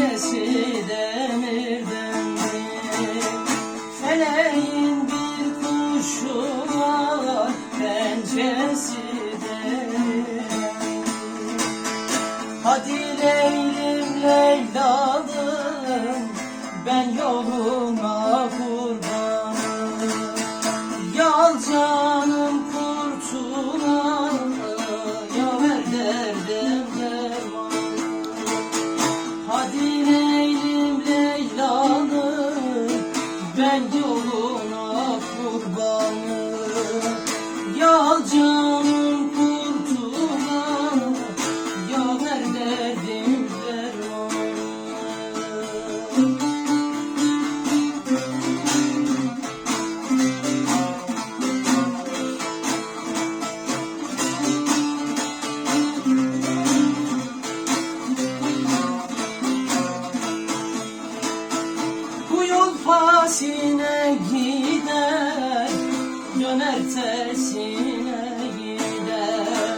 pençesi demirdendir Feleğin bir kuşu var pençesi demirdendir Hadi Leylim Leylalım ben yoluna fasine gider Döner tersine gider.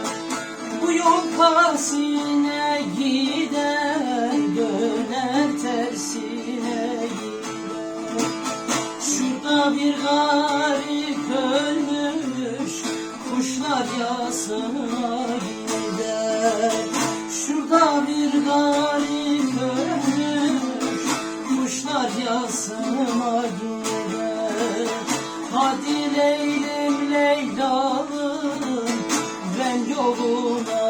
Bu yol fasine gider Döner tersine gider. Şurada bir garip ölmüş Kuşlar yasına gider. Şurada bir garip Hadi Leylim Leylalım Ben yoluna